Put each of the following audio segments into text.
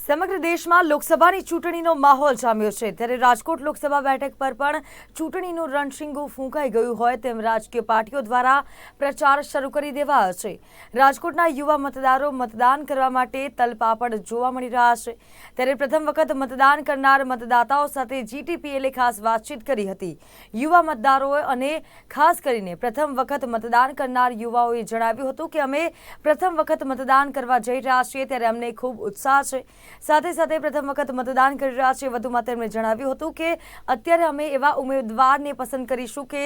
સમગ્ર દેશમાં લોકસભાની ચૂંટણીનો માહોલ જામ્યો છે. ત્યારે રાજકોટ લોકસભા બેઠક પર પણ ચૂંટણીનું રણશીંગું ફૂંકાઈ ગયું હોય તેમ રાજકીય પાર્ટીઓ દ્વારા પ્રચાર શરૂ કરી દેવાયો છે. રાજકોટના યુવા મતદારો મતદાન કરવા માટે તલપાપડ જોવા મળી રહ્યા છે. ત્યારે પ્રથમ વખત મતદાન કરનાર મતદાતાઓ સાથે જીટીપીએલે ખાસ વાતચીત કરી હતી. યુવા મતદારોએ અને ખાસ કરીને પ્રથમ વખત મતદાન કરનાર યુવાઓએ જણાવ્યું હતું કે અમે પ્રથમ વખત મતદાન કરવા જઈ રહ્યા છીએ ત્યારે અમને ખૂબ ઉત્સાહ છે. સાથે સાથે પ્રથમ વખત મતદાન કરી રહ્યા છે. વધુમાં તેમણે જણાવ્યું હતું કે અત્યારે અમે એવા ઉમેદવારને પસંદ કરીશું કે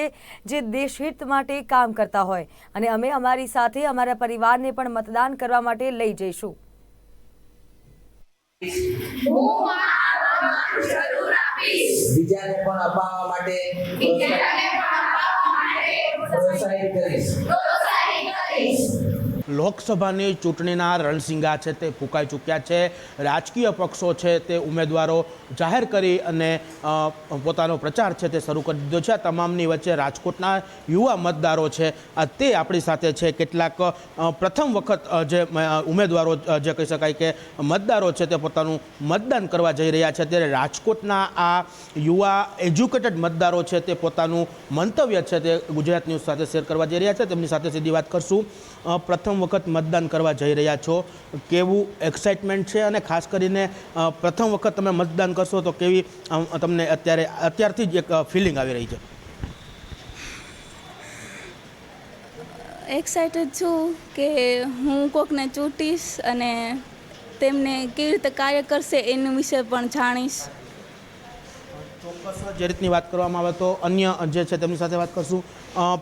જે દેશહિત માટે કામ કરતા હોય અને અમે અમારી સાથે અમારા પરિવારને પણ મતદાન કરવા માટે લઈ જઈશું. બીજાને પણ અપાવવા માટે પ્રોત્સાહિત કરીશ. લોકસભાની ચૂંટણીના રણસિંગા છે તે ફૂંકાઈ ચૂક્યા છે. રાજકીય પક્ષો છે તે ઉમેદવારો જાહેર કરી અને પોતાનો પ્રચાર છે તે શરૂ કરી દીધો છે. તમામની વચ્ચે રાજકોટના યુવા મતદારો છે. તે આપણી સાથે છે. કેટલાક પ્રથમ વખત જે ઉમેદવારો જે કહી શકાય કે મતદારો છે તે પોતાનું મતદાન કરવા જઈ રહ્યા છે. ત્યારે રાજકોટના આ યુવા એજ્યુકેટેડ મતદારો છે તે પોતાનું મંતવ્ય છે તે ગુજરાત ન્યૂઝ સાથે શેર કરવા જઈ રહ્યા છે. તેમની સાથે સીધી વાત કરશું. અ, પ્રથમ વખત મતદાન કરવા જઈ રહ્યા છો. કેવું એક્સાઇટમેન્ટ છે અને ખાસ કરીને પ્રથમ વખત તમે મતદાન કરશો તો કેવી તમને અત્યારે અત્યારથી જ એક ફિલિંગ આવી રહી છે? એક્સાઇટેડ છું કે હું કોકને ચૂંટીશ અને તેમને કેવી રીતે કાર્ય કરશે એની વિશે પણ જાણીશ. ચોક્કસ જે રીતની વાત કરવામાં આવે તો અન્ય જે છે તેમની સાથે વાત કરશું.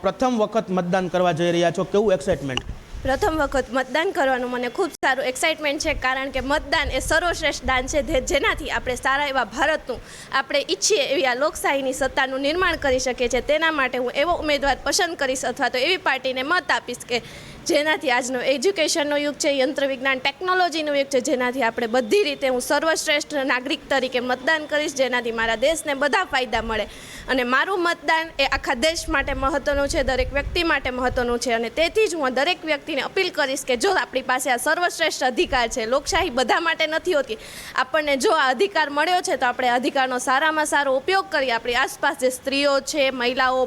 પ્રથમ વખત મતદાન કરવા જઈ રહ્યા છો. કેવું એક્સાઇટમેન્ટ પ્રથમ વખત મતદાન કરવાનું મને ખૂબ સારું એક્સાઇટમેન્ટ છે, કારણ કે મતદાન એ સર્વશ્રેષ્ઠ દાન છે જેનાથી આપણે સારા એવા ભારતનું આપણે ઈચ્છીએ એવી આ લોકશાહીની સત્તાનું નિર્માણ કરી શકીએ છીએ. તેના માટે હું એવો ઉમેદવાર પસંદ કરીશ અથવા તો એવી પાર્ટીને મત આપીશ કે જેનાથી આજનો એજ્યુકેશનનો યુગ છે યંત્ર વિજ્ઞાન ટેકનોલોજીનો યુગ છે, જેનાથી આપણે બધી રીતે હું સર્વશ્રેષ્ઠ નાગરિક તરીકે મતદાન કરીશ, જેનાથી મારા દેશને બધા ફાયદા મળે. અને મારું મતદાન એ આખા દેશ માટે મહત્ત્વનું છે, દરેક વ્યક્તિ માટે મહત્વનું છે. અને તેથી જ હું દરેક વ્યક્તિને અપીલ કરીશ કે જો આપણી પાસે આ સર્વશ્રેષ્ઠ અધિકાર છે, લોકશાહી બધા માટે નથી હોતી, આપણને જો આ અધિકાર મળ્યો છે, તો આપણે અધિકારનો સારામાં સારો ઉપયોગ કરીએ આપણી આસપાસ જે સ્ત્રીઓ છે, મહિલાઓ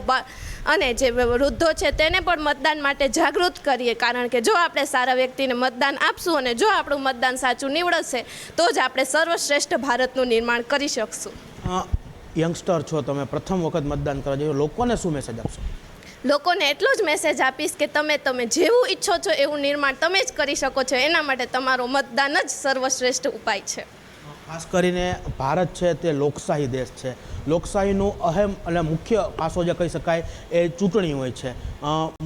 અને જે વૃદ્ધો છે તેને પણ મતદાન માટે જાગૃત કરીએ. કારણ કે જો આપણે સારા વ્યક્તિને મતદાન આપશું અને જો આપણું મતદાન સાચું નીવડશે તો જ આપણે સર્વશ્રેષ્ઠ ભારતનું નિર્માણ કરી શકશું. યંગસ્ટર છો તમે પ્રથમ વખત મતદાન કરવા જઈ લોકોને શું મેસેજ આપશો? લોકોને એટલો જ મેસેજ આપીશ કે તમે તમે જેવું ઈચ્છો છો એવું નિર્માણ તમે જ કરી શકો છો. એના માટે તમારો મતદાન જ સર્વશ્રેષ્ઠ ઉપાય છે. ખાસ કરીને ભારત છે તે લોકશાહી દેશ છે. લોકશાહીનું અહેમ અને મુખ્ય પાસો જે કહી શકાય એ ચૂંટણી હોય છે.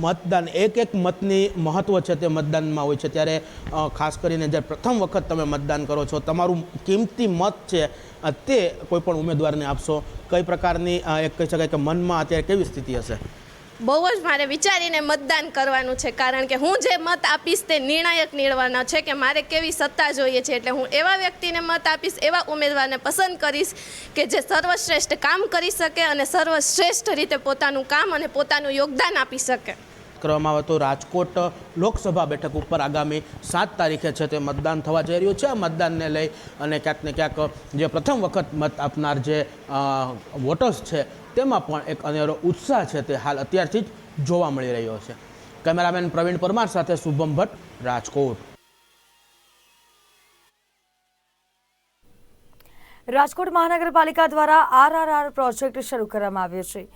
મતદાન, એક એક મતની મહત્ત્વ છે તે મતદાનમાં હોય છે. ત્યારે ખાસ કરીને જે પ્રથમ વખત તમે મતદાન કરો છો, તમારું કિંમતી મત છે તે કોઈપણ ઉમેદવારને આપશો. કઈ પ્રકારની એક કહી શકાય કે મનમાં અત્યારે કેવી સ્થિતિ હશે? બહુ જ મારે વિચારીને મતદાન કરવાનું છે, કારણ કે હું જે મત આપીશ તે નિર્ણાયક નીડવાના છે કે મારે કેવી સત્તા જોઈએ છે, એટલે હું એવા વ્યક્તિને મત આપીશ, એવા ઉમેદવારને પસંદ કરીશ કે જે સર્વશ્રેષ્ઠ કામ કરી શકે અને સર્વશ્રેષ્ઠ રીતે પોતાનું કામ અને પોતાનું યોગદાન આપી શકે. કરવામાં આવે તો રાજકોટ લોકસભા બેઠક ઉપર આગામી સાત તારીખે છે તે મતદાન થવા જઈ રહ્યું છે. આ મતદાનને લઈ અને ક્યાંક ને ક્યાંક જે પ્રથમ વખત મત આપનાર જે વોટર્સ છે તેમાં પણ એક અનેરો ઉત્સાહ છે તે હાલ અત્યારથી જ જોવા મળી રહ્યો છે. કેમેરામેન પ્રવીણ પરમાર સાથે શુભમ ભટ્ટ, રાજકોટ. રાજકોટ મહાનગરપાલિકા દ્વારા આરઆરઆર પ્રોજેક્ટ શરૂ કરવામાં આવ્યો છે.